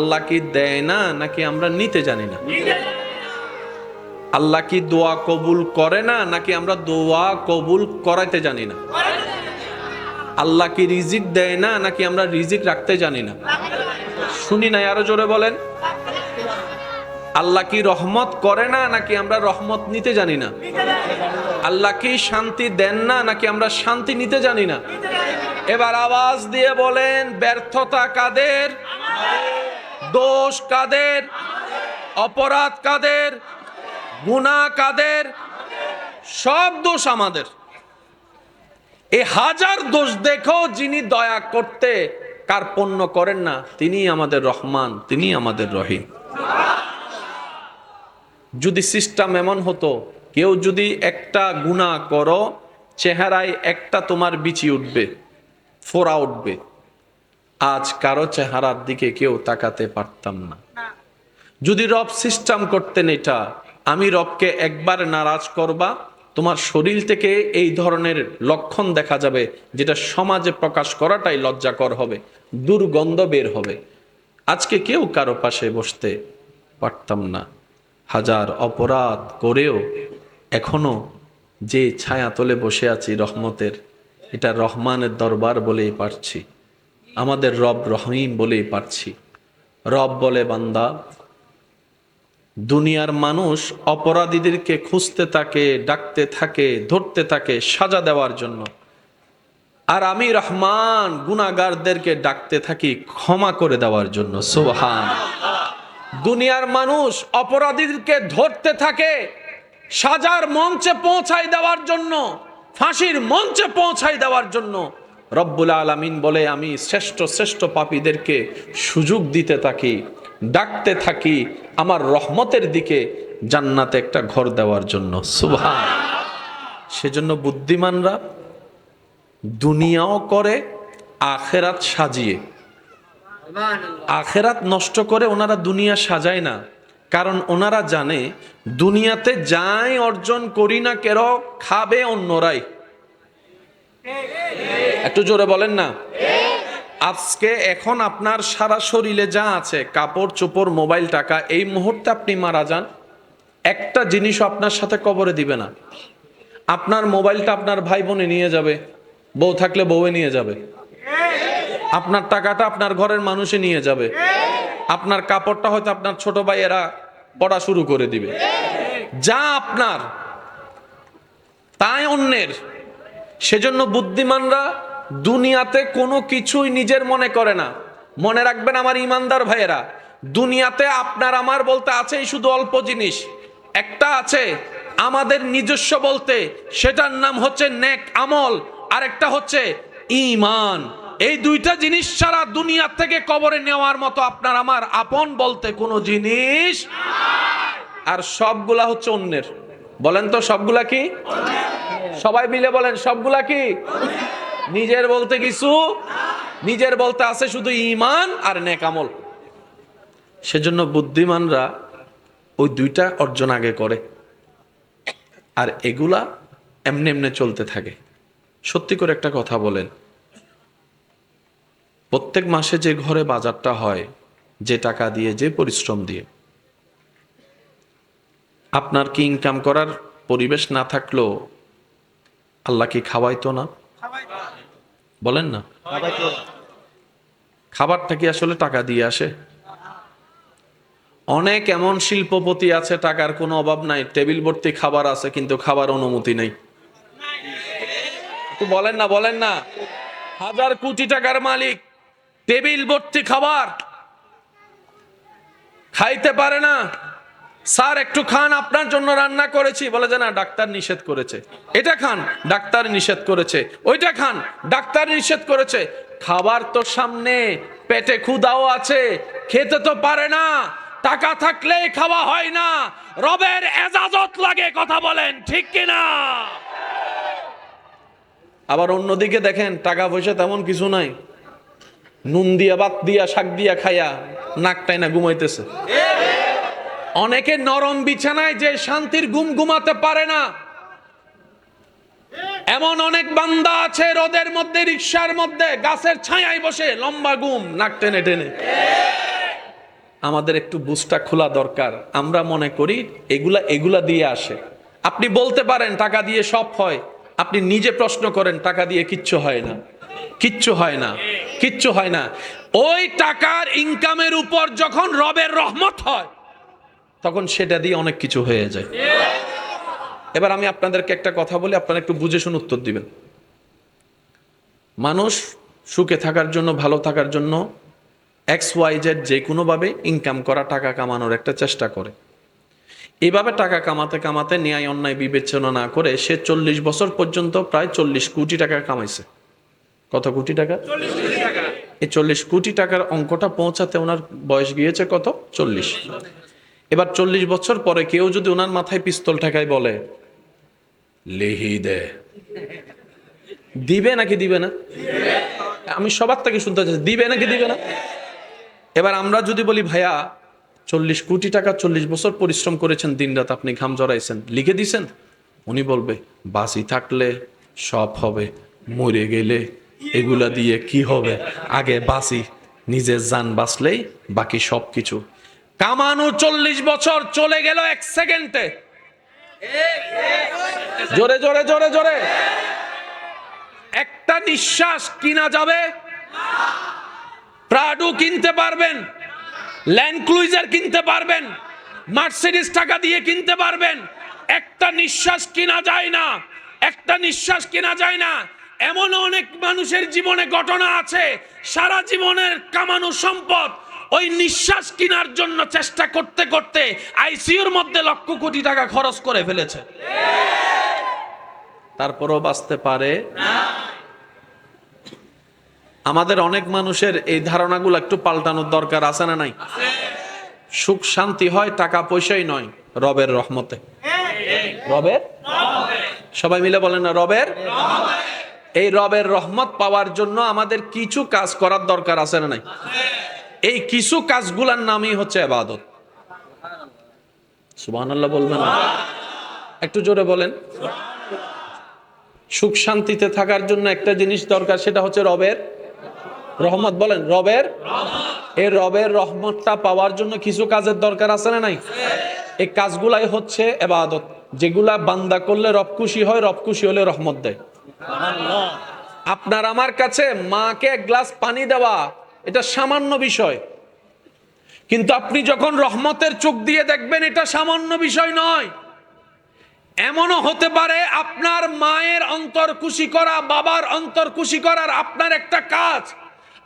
আল্লাহ কি দেয় না নাকি আমরা নিতে জানি না? আল্লাহ কি দোয়া কবুল করে না নাকি আমরা দোয়া কবুল করাইতে জানি না? আল্লাহ কি রিজিক দেয় না নাকি আমরা রিজিক রাখতে জানি না? শুনি নাই আরও জোরে বলেন। আল্লাহ কি রহমত করে না নাকি আমরা রহমত নিতে জানি না? আল্লাহ কি শান্তি দেন না নাকি আমরা শান্তি নিতে জানি না? এবার আওয়াজ দিয়ে বলেন, ব্যর্থতা কাদের? দোষ কাদের? অপরাধ কাদের? গুণা কাদের? সব দোষ আমাদের। এ হাজার দোষ দেখো যিনি দয়া করতে কার্পণ্য করেন না তিনি আমাদের রহমান তিনি আমাদের রহিম। যদি সিস্টেম এমন হতো, কেউ যদি একটা গুণা করো, চেহারায় একটা তোমার বিচি উঠবে, ফোরা উঠবে। আজ কারও চেহারার দিকে কেউ তাকাতে পারতাম না। যদি রব সিস্টেম করতেন এটা, আমি রবকে একবার নারাজ করবা, তোমার শরীর থেকে এই ধরনের লক্ষণ দেখা যাবে, যেটা সমাজে প্রকাশ করাটাই লজ্জাকর হবে, দুর্গন্ধ বের হবে। আজকে কেউ কারও পাশে বসতে পারতাম না। হাজার অপরাধ করেও এখনও যে ছায়া তলে বসে আছি রহমতের, এটা রহমানের দরবার বলেই পারছি। আমাদের রব রহিম বলেই পারছি। রব বলে বান্দা, দুনিয়ার মানুষ অপরাধীদেরকে খুঁজতে থাকে, ডাকতে থাকে, ধরতে থাকে সাজা দেওয়ার জন্য। আর আমি রহমান গুনাগারদেরকে ডাকতে থাকি ক্ষমা করে দেওয়ার জন্য। সোহান দুনিয়ার মানুষ অপরাধীদেরকে ধরতে থাকে, সাজার মঞ্চে পৌঁছাই দেওয়ার জন্য, ফাঁসির মঞ্চে পৌঁছাই দেওয়ার জন্য। রব্বুল আলামিন বলে, আমি শ্রেষ্ঠ শ্রেষ্ঠ পাপীদেরকে সুযোগ দিতে থাকি, ডাকতে থাকি আমার রহমতের দিকে জান্নাতে একটা ঘর দেওয়ার জন্য। সুভা সেজন্য বুদ্ধিমানরা দুনিয়াও করে, আখেরাত সাজিয়ে। আখেরাত নষ্ট করে ওনারা দুনিয়া সাজায় না, কারণ ওনারা জানে, দুনিয়াতে যাই অর্জন করি না কেন, খাবে অন্যরাই। একটু জোরে বলেন না। আজকে এখন আপনার সারা শরীরে যা আছে, কাপড়, চোপড়, মোবাইল, টাকা, এই মুহূর্তে আপনি মারা যান। একটা জিনিসও আপনার সাথে কবরে দিবে না। আপনার মোবাইলটা আপনার ভাই বোনে নিয়ে যাবে, বউ থাকলে বউয়ে নিয়ে যাবে। আপনার টাকাটা আপনার ঘরের মানুষে নিয়ে যাবে। আপনার কাপড়টা হয়তো আপনার ছোট ভাইয়েরা পড়া শুরু করে দিবে। যা আপনার, তাই অন্যের। সেজন্য বুদ্ধিমানরা দুনিয়াতে কোনো কিছুই নিজের মনে করে না। মনে রাখবেন আমার ইমানদার ভাইয়েরা, দুনিয়াতে আপনার আমার বলতে আছেই শুধু অল্প জিনিস। একটা আছে আমাদের নিজস্ব বলতে, সেটার নাম হচ্ছে নেক আমল আর একটা হচ্ছে ইমান এই দুইটা জিনিস ছাড়া দুনিয়ার থেকে কবরে নেওয়ার মতো আপনার আমার আপন বলতে কোনো জিনিস আর সবগুলা হচ্ছে অন্যের। বলেন তো সবগুলা কি? সবাই মিলে বলেন, সবগুলা কি? নিজের বলতে কিছু? নিজের বলতে আছে শুধু ইমান আর নেকামল সেজন্য বুদ্ধিমানরা ওই দুইটা অর্জন আগে করে। আর এগুলা এমনি এমনি চলতে থাকে। সত্যি করে একটা কথা বলেন। প্রত্যেক মাসে যে ঘরে বাজারটা হয়, যে টাকা দিয়ে, যে পরিশ্রম দিয়ে, আপনার কি ইনকাম করার পরিবেশ না থাকলেও আল্লাহ কি খাওয়াইতো না? বলেন না। খাবারটা কি আসলে টাকা দিয়ে আসে? অনেক এমন শিল্পপতি আছে টাকার কোনো অভাব নাই টেবিল ভর্তি খাবার আছে কিন্তু খাবার অনুমতি নেই। বলেন না বলেন না। হাজার কোটি টাকার মালিক টেবিল ভর্তি খাবার। খাইতে পারে না। স্যার, একটু খান, আপনার জন্য রান্না করেছি। বলে যে, না, ডাক্তার নিষেধ করেছে। এটা খান, ডাক্তার নিষেধ করেছে। ওইটা খান, ডাক্তার নিষেধ করেছে। খাবার তো সামনে, পেটে ক্ষুদাও আছে, খেতে তো পারে না, টাকা থাকলেই খাওয়া হয় না, রবের এজাজত লাগে, কথা বলেন, ঠিক কিনা? আবার অন্যদিকে দেখেন, টাকা পয়সা তেমন কিছু নাই। নুন দিয়া, ভাত দিয়া, শাক দিয়া খাইয়া নাকটাই না ঘুমাইতেছে। অনেকে নরম বিছানায় যে শান্তির ঘুম ঘুমাতে পারে না। এমন অনেক বান্দা আছে রোদের মধ্যে, রিক্সার মধ্যে, গাছের ছায়ায় বসে লম্বা ঘুম, নাক টেনে টেনে। আমাদের একটু বুস্টটা খোলা দরকার। আমরা মনে করি এগুলা এগুলা দিয়ে আসে। আপনি বলতে পারেন, টাকা দিয়ে সব হয়। আপনি নিজে প্রশ্ন করেন, টাকা দিয়ে কিচ্ছু হয় না। কিচ্ছু হয় না। কিচ্ছু হয় না। ওই টাকার ইনকামের উপর যখন রবের রহমত হয় তখন সেটা দিয়ে অনেক কিছু হয়ে যায়। এবার আমি আপনাদেরকে একটা কথা বলি, আপনারা একটু বুঝে শুনে উত্তর দিবেন। মানুষ সুখে থাকার জন্য, ভালো থাকার জন্য এক্স ওয়াই জেড যে কোনোভাবে ইনকাম করা, টাকা কামানোর একটা চেষ্টা করে। এইভাবে টাকা কামাতে কামাতে ন্যায়, অন্যায়, বিবেচনা না করে সে চল্লিশ বছর পর্যন্ত প্রায় চল্লিশ কোটি টাকা কামাইছে। কত কোটি টাকা? এই চল্লিশ কোটি টাকার অঙ্কটা পৌঁছাতে ওনার বয়স গিয়েছে কত? চল্লিশ। এবার চল্লিশ বছর পরে কেউ যদি ওনার মাথায় পিস্তল ঠেকায় বলে, লিহি দে। দিবে নাকি দিবে না? আমি সবার থেকে শুনতে চাচ্ছি, দিবে নাকি দিবে না? এবার আমরা যদি বলি, ভাইয়া, চল্লিশ কোটি টাকা চল্লিশ বছর পরিশ্রম করেছেন, দিনরাত আপনি ঘাম জড়াইছেন, লিখে দিছেন? উনি বলবে বাসি থাকলে সব হবে, মরে গেলে এগুলা দিয়ে কি হবে? আগে বাসি নিজের যান বাঁচলেই বাকি সব কিছু কামানো চল্লিশ বছর চলে গেল এক সেকেন্ডে। জোরে জোরে জোরে জোরে। একটা নিঃশ্বাস কিনা যাবে? প্রাডু কিনতে পারবেন ল্যান্ড ক্লুইজার কিনতে পারবেন, মার্সিডিস টাকা দিয়ে কিনতে পারবেন। একটা নিঃশ্বাস কিনা যায় না, একটা নিঃশ্বাস কিনা যায় না। এমন অনেক মানুষের জীবনে ঘটনা আছে, সারা জীবনের কামানো সম্পদ ওই নিঃশ্বাস কেনার জন্য চেষ্টা করতে করতে আইসিইউর মধ্যে লক্ষ কোটি টাকা খরচ করে ফেলেছে। তারপরও বাঁচতে পারে? আমাদের অনেক মানুষের এই ধারণাগুলো একটু পাল্টানোর দরকার আছে না নাই? সুখ শান্তি হয়, টাকা পয়সাই নয়, রবের রহমতে। রবের? সবাই মিলে বলেন না, রবের? এই রবের রহমত পাওয়ার জন্য আমাদের কিছু কাজ করার দরকার আছে না নাই? এই কিছু কাজগুলার নামই হচ্ছে আবাদত সুবহানাল্লাহ বলবেন একটু জোরে বলেন। সুখ শান্তিতে থাকার জন্য একটা জিনিস দরকার, সেটা হচ্ছে রবের রহমত। বলেন, রবের? এই রবের রহমতটা পাওয়ার জন্য কিছু কাজের দরকার আছে না নাই? এই কাজগুলাই হচ্ছে এবাদত। যেগুলা বান্দা করলে রব খুশি হয়, রব খুশি হলে রহমত দেয়। আপনার আমার কাছে মাকে এক গ্লাস পানি দেওয়া এটা সামান্য বিষয়। কিন্তু আপনি যখন রহমতের চোখ দিয়ে দেখবেন, এটা সামান্য বিষয় নয়। এমনও হতে পারে আপনার মায়ের অন্তর খুশি করা, বাবার অন্তর খুশি করার আপনার একটা কাজ।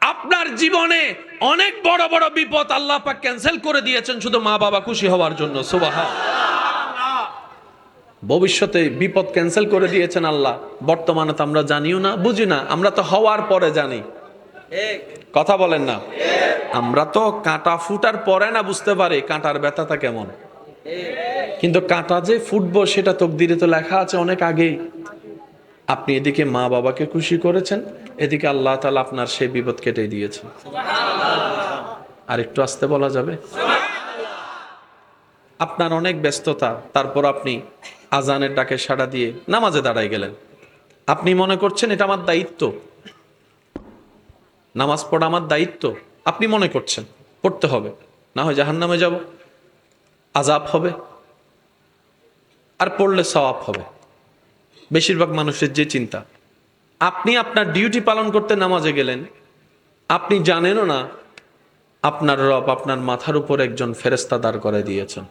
আপনার জীবনে অনেক বড় বড় বিপদ আল্লাহ পাক ক্যান্সেল করে দিয়েছেন শুধু মা বাবা খুশি হওয়ার জন্য সুবাহা ভবিষ্যতে বিপদ ক্যান্সেল করে দিয়েছেন আল্লাহ। বর্তমানে তো আমরা জানিও না, বুঝি না। আমরা তো হওয়ার পরে জানি। কথা বলেন না। আমরা তো কাঁটা ফুটার পরে না বুঝতে পারি কাঁটার ব্যথাটা কেমন। কিন্তু কাঁটা যে ফুটবো সেটা তকদিরে তো লেখা আছে অনেক আগেই। আপনি এদিকে মা বাবাকে খুশি করেছেন এদিকে আল্লাহ তালা আপনার সেই বিপদ কেটে দিয়েছেন। আর একটু আসতে বলা যাবে? আপনার অনেক ব্যস্ততা তারপর আপনি আজানের ডাকে সাড়া দিয়ে নামাজে দাঁড়াই গেলেন। আপনি মনে করছেন এটা আমার দায়িত্ব নামাজ পড়া আমার দায়িত্ব। আপনি মনে করছেন, পড়তে হবে, না হয় জাহান নামে যাব। আজাব হবে, আর পড়লে সওয়াব হবে। বেশিরভাগ মানুষের যে চিন্তা, আপনি আপনার ডিউটি পালন করতে নামাজে গেলেন, আপনি জানেনও না, আপনার রব আপনার মাথার উপর একজন ফেরেস্তা দাঁড় করে দিয়েছেন।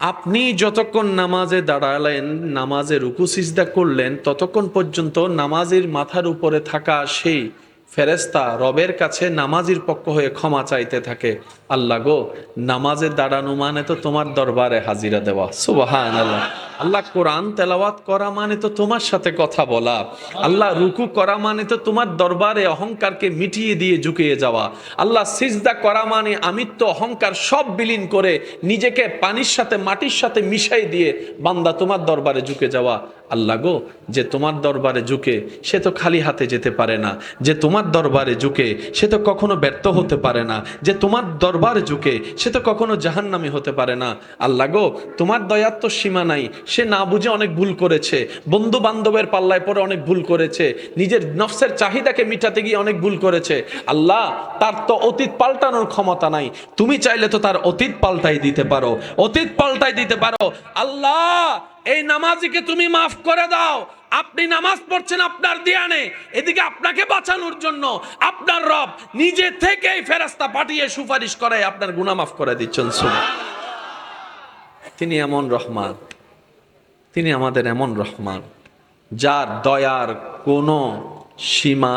আপনি যতক্ষণ নামাজে দাঁড়ালেন, নামাজে রুকু, সিজদা করলেন, ততক্ষণ পর্যন্ত নামাজের মাথার উপরে থাকা সেই ফেরেস্তা রবের কাছে নামাজির পক্ষ হয়ে ক্ষমা চাইতে থাকে। আল্লাহ গো, নামাজে দাঁড়ানো মানে তো তোমার দরবারে হাজিরা দেওয়া। সুবাহান আল্লাহ আল্লাহ কোরআন তেলাওয়াত করা মানে তো তোমার সাথে কথা বলা। আল্লাহ রুকু করা মানে তো তোমার দরবারে অহংকারকে মিটিয়ে দিয়ে ঝুঁকিয়ে যাওয়া। আল্লাহ সিজদা করা মানে আমিত্ব, অহংকার সব বিলীন করে নিজেকে পানির সাথে, মাটির সাথে মিশাই দিয়ে বান্দা তোমার দরবারে ঝুঁকে যাওয়া। আল্লাহ গো, যে তোমার দরবারে ঝুঁকে সে তো খালি হাতে যেতে পারে না। যে তোমার দরবারে ঝুঁকে সে তো কখনো ব্যর্থ হতে পারে না। যে তোমার দরবারে ঝুঁকে সে তো কখনো জাহান্নামি হতে পারে না। আল্লাহ গো, তোমার দয়ার তো সীমা নাই। সে না বুঝে অনেক ভুল করেছে। বন্ধু বান্ধবের পাল্লায় পরে অনেক ভুল করেছে। নিজের নফসের চাহিদাকে মিটাতে গিয়ে অনেক ভুল করেছে। আল্লাহ, তার তো অতীত পাল্টানোর ক্ষমতা নাই। তুমি চাইলে তো তার অতীত পাল্টাই দিতে পারো। অতীত পাল্টাই দিতে পারো। আল্লাহ এই নামাজিকে তুমি মাফ করে দাও। আপনি নামাজ পড়ছেন আপনার দিয়ানে। এদিকে আপনাকে বাঁচানোর জন্য আপনার রব নিজে থেকেই ফেরাস্তা পাঠিয়ে সুপারিশ করে আপনার গুনাহ মাফ করে দিচ্ছেন। তিনি এমন রহমান। তিনি আমাদের এমন রহমান, যার দয়ার কোনো সীমা